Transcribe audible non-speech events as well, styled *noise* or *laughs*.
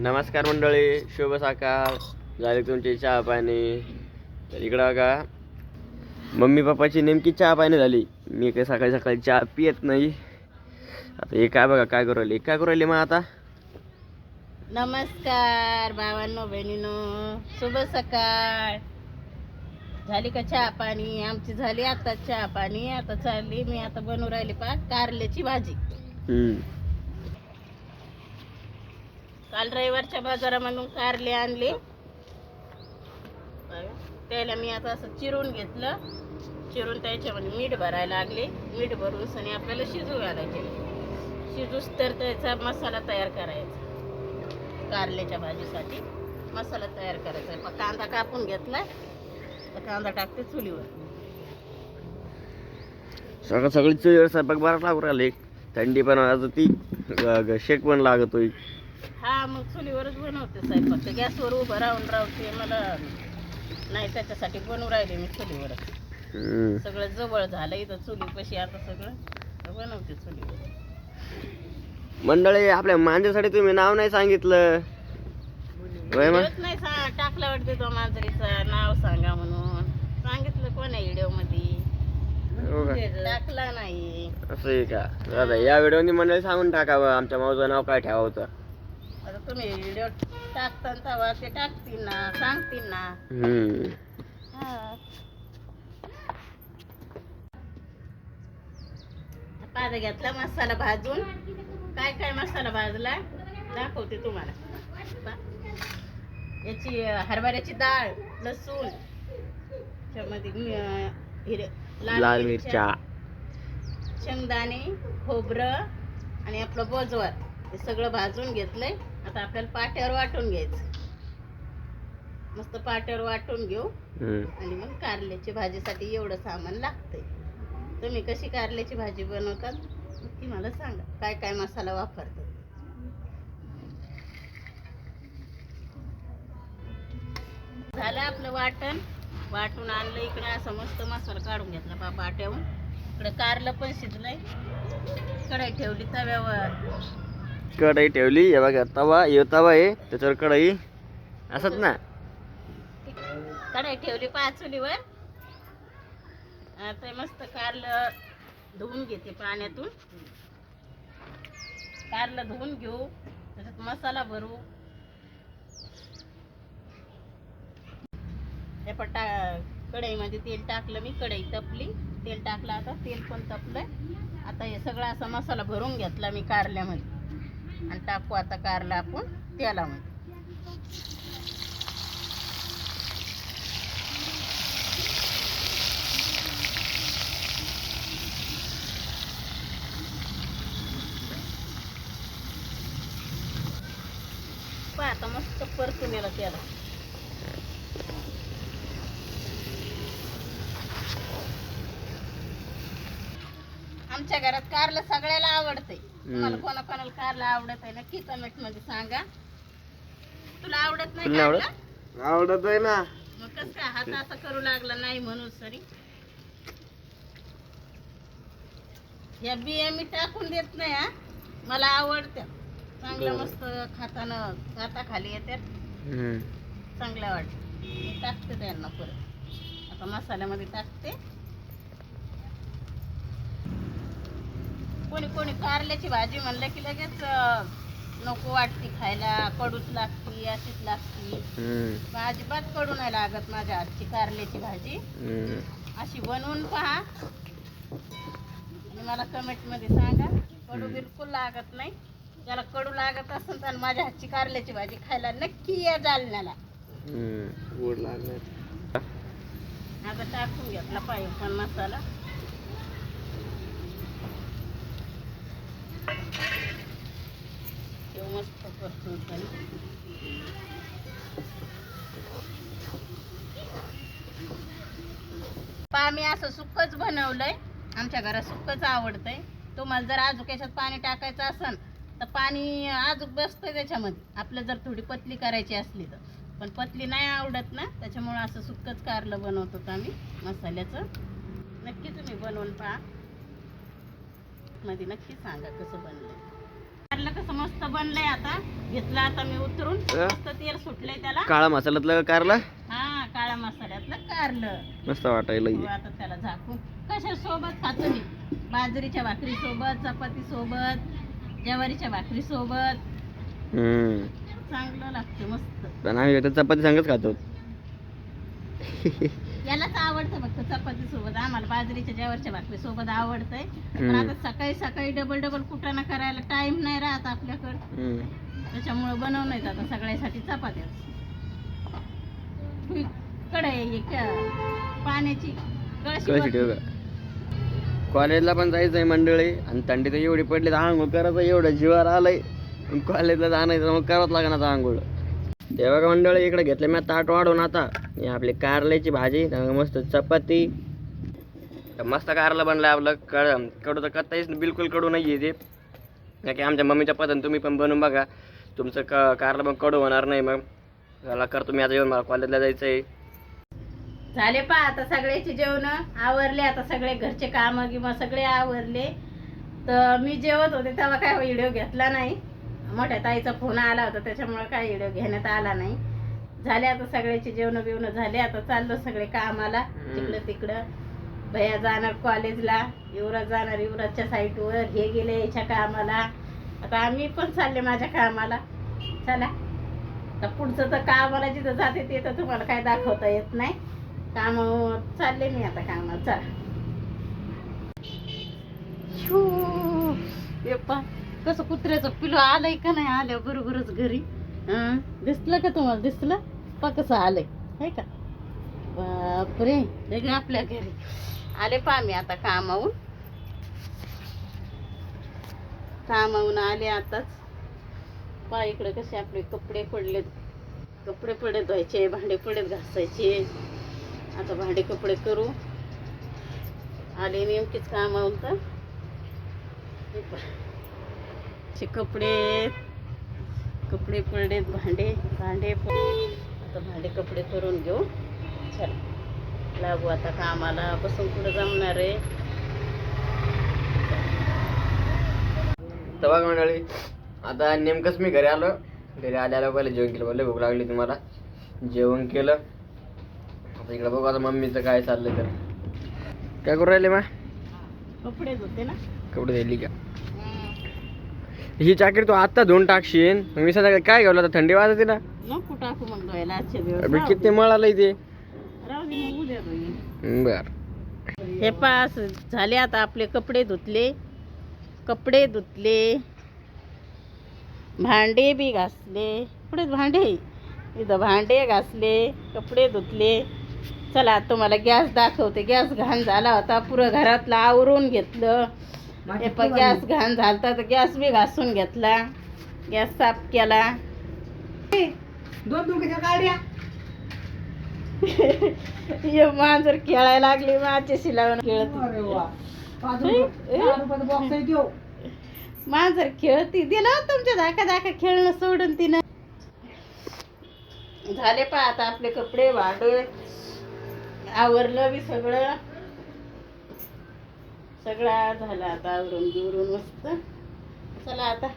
नमस्कार मंडळी शुभ सकाळ. झाले तुमचे चहा पाणी. तर इकडं का मम्मी पप्पाची नेमकी चहा पाणी झाली. मी काही सकाळी सकाळी चहा पियत नाही. आता हे काय बघा काय करू राहिले? काय करू राहिले मग आता? नमस्कार भावांनो बहिणीनो. शुभ सकाळ. झाली का चहा पाणी? आमची झाली आता चहा पाणी. आता चालली. मी आता बनवू राहिली पा कारल्याची भाजी. काल रविवारच्या बाजारामधून कारले आणले. त्याला मी आता असं चिरून घेतलं. चिरून त्याच्यामध्ये मीठ भरायला लागले. मीठ भरून सणी आपल्याला शिजू घालायचे शिजूस तर त्याचा मसाला तयार करायचा. कारल्याच्या भाजीसाठी मसाला तयार करायचा. मग कांदा कापून घेतलाय. तर कांदा टाकते चुलीवर. सगळं सगळी चुलीवर स्वयंपाक बरा लागू राहिले. थंडी पण राहत ती शेक पण लागतोय. हा मग चुलीवरच बनवते स्वयंपाक तर गॅसवर उभं राहून राहते मला नाही त्याच्यासाठी बनवू राहिले मी चुलीवरच. हम्म. सगळं जवळ झालं इथं चुलीपाशी आता सगळं. बनवते चुलीवर मंडळी आपल्या मांजरीसाठी तुम्ही नाव नाही सांगितलं. नाही सा टाकला वाटते तो मांजरीचं. नाव सांगा म्हणून. सांगितलं कोण्या व्हिडिओमध्ये हो का? टाकला नाही. असं आहे का? दादा या व्हिडिओनी मंडळी सांगून टाकावं. आमच्या माऊचं नाव काय ठेवा होतं आता तुम्ही व्हिडिओ टाकता तेव्हा ते टाकतील ना सांगतील ना. हम्म. हा. पादा घेतला मसाला भाजून. काय काय मसाला भाजला? दाखवते तुम्हाला. याची हरभऱ्याची डाळ लसूण त्यामध्ये हिरे- लाल मिरच्या शेंगदाणे खोबरं आणि आपलं बोजवर हे सगळं भाजून घेतलंय. आता आपल्याला पाट्यावर वाटून घ्यायचं. मस्त पाट्यावर वाटून घेऊ. आणि मग कारल्याची भाजीसाठी एवढं सामान लागतंय. तुम्ही कशी कारल्याची भाजी बनवतात ती मला सांगा. काय काय मसाला वापरतात झालं आपलं वाटण. वाटून आणलं इकडे. असं मस्त मसाला काढून घेतला बा पाट्याहून इकडे कारलं पण शिजलंय. कढाई ठेवली तव्यावर. कढई ठेवली. हे बघा तवा हे तवा आहे त्याच्यावर कढई. असत ना? कढाई ठेवली पाचुलीवर आता मस्त कारलं धुवून घेते पाण्यातून. कारलं धुवून घेऊ. त्याच्यात मसाला भरू. हे पण टा कढईमध्ये तेल टाकलं मी कढई तपली. तेल टाकलं आता तेल पण तपलंय. आता हे सगळं असा मसाला भरून घेतला मी कारल्यामध्ये. आणि टाकू आता कारला आपण तेलामध्ये. पहा आता मस्त परतून येलं त्याला आमच्या घरात कारलं सगळ्याला आवडतंय तुम्हाला कोणा कोणाला कारलं आवडत आहे नक्की कमेंटमध्ये सांगा. तुला आवडत नाही तुला आवडत? कारलं? आवडत आहे ना. मग कस काय हात असा करू लागला नाही म्हणून सरी. या बिया मी टाकून देत नाही हा. मला आवडत्या. चांगलं बरं. मस्त खाताना खाता खाली येतात हम्म. चांगल्या वाटत मी टाकते त्यांना परत. आता मसाल्यामध्ये टाकते. कोणी कोणी कारल्याची भाजी म्हणलं की लगेच नको वाटते खायला कडूच लागती अशीच लागती. अजिबात कडू नाही लागत माझ्या हातची कारल्याची भाजी. अशी बनवून पहा. आणि मला कमेंटमध्ये सांगा कडू. बिलकुल लागत नाही. ज्याला कडू लागत असेल तर माझ्या हातची कारल्याची भाजी खायला नक्की या जालन्याला. आता टाकून घेतला पाहिजे पण मसाला. मस्त पहा असं सुकच बनवलंय. आमच्या घरात सुकच आवडतंय. तुम्हाला जर आजूक याच्यात पाणी टाकायचं असेल तर पाणी आजूक बसतंय त्याच्यामध्ये. आपलं जर थोडी पतली करायची असली तर. पण पतली नाही आवडत ना त्याच्यामुळे असं सुकच कारलं बनवतो आम्ही मसाल्याचं. नक्की तुम्ही बनवून पहा. मध्ये नक्की सांगा कसं बनलं कारल्याची कारलं कसं मस्त बनलंय आता. घेतलं आता मी उतरून? मस्त तेल सुटलंय त्याला. काळा मसाल्यातलं कारला? हा काळ्या मसाल्यातलं कारलं. मस्त वाटायला आता त्याला झाकून कशा सोबत खातो मी? बाजरीच्या भाकरी सोबत चपाती सोबत ज्वारीच्या भाकरी सोबत हम्म. चांगलं लागतं मस्त. पण आम्ही चपाती सांगच खातो. *laughs* यालाच आवडतं फक्त चपाती सोबत. आम्हाला बाजरीच्या ज्वारीच्या भाकरी सोबत आवडतंय. पण हम्म. आता सकाळी सकाळी डबल डबल कुटाणा करायला टाइम नाही राहत आपल्याकडं. हम्म. त्याच्यामुळं बनवणं आता सगळ्यासाठी चपात्या. कढई एक पाण्याची कळशी. ठेव कॉलेजला पण जायचंय मंडळी. आणि थंडी तर एवढी पडली तर आंघोळ करायचं. एवढं जीवावर आलंय. कॉलेजला जाण्याचं मग करावंच लागणार आंघोळ. ते बघा मंडळी इकडे घेतले मी ताट वाढून आता. आपली कारल्याची भाजी मस्त चपाती. मस्त कारलं बनलं आपलं. कळ कडू तर कत्ताहीच बिलकुल कडू नाही आहे ते. की आमच्या मम्मीच्या पद्धतीने तुम्ही पण बनवून बघा. तुमचं क कारलं पण कडू होणार नाही मग. मला करतो मी आता येऊन मला कॉलेजला जायचं आहे झाले पा आता सगळ्याचे जेवण. आवरले आता सगळे घरचे काम किंवा सगळे आवरले. तर मी जेवत होते तेव्हा काय व्हिडिओ घेतला नाही. मोठ्या ताईचा फोन आला होता त्याच्यामुळे काय व्हिडिओ घेण्यात आला नाही. झाले आता सगळ्याचे जेवण बिवणं झाले आता चाललो सगळे कामाला तिकडं तिकडं. भैया जाणार कॉलेजला युवराज जाणार युवराजच्या साईटवर हे गेले याच्या कामाला. आता आम्ही पण चालले माझ्या कामाला. चला. आता पुढचं तर कामाला जिथं जाते ते तर तुम्हाला काय दाखवता येत नाही. काम चालले मी आता कामाला. चला. कसं कुत्र्याचं पिलो आलंय का नाही आल्या बरोबरच घरी दिसलं का तुम्हाला? दिसलं? पा कसं आलंय. आहे का? बापरे आपल्या घरी. आले पा मी आता कामावून कामावून आले आताच. पा इकडे कसे आपले कपडे पडलेत. कपडे पडे धुवायचे भांडे पडत घासायचे. आता भांडे कपडे करू. आले नेमकीच कामावून तर. असे कपडे कपडे पडलेत भांडे भांडे आता भांडे कपडे करून घेऊ. चल लागू आता कामाला. बसून कुठं जमणार आहे? तर बघा मंडळी आता नेमकंच मी घरी आलो. घरी आल्याला पहिले जेवण केलं. बोलले भूक लागली तुम्हाला. जेवण केलं. आता इकडे बघू आता मम्मीचं काय चाललंय तर. काय करू राहिले मा? कपडे धुते ना. कपडे द्यायली का? ही चाकरी तू आत्ता धुवून टाकशील. मग मी सध्या काय घेऊन आता? थंडी वाजते ना. नको टाकू मग धुवायला आजचे दिवस अबे, राहू किती राहू दे मग उद्या धुईन. बर. हे पास झाले आता आपले कपडे धुतले. कपडे धुतले. भांडे बी घासले. पुढे भांडे? इथं भांडे घासले कपडे धुतले. चला तुम्हाला गॅस दाखवते. गॅस घाण झाला होता. पुरं घरातलं आवरून घेतलं. हे पण गॅस घाण झालता तर गॅस बी घासून घेतला. गॅस साफ केला. हे मांजर खेळायला लागली माझ्याशी लावून खेळत. मांजर खेळती दिलं तुमच्या दाखा दाखा खेळणं सोडून तिनं. झाले पा आता आपले कपडे भांडे आवरलं बी सगळं. सगळा झाला आता आवरून बिवरून मस्त. चला आता.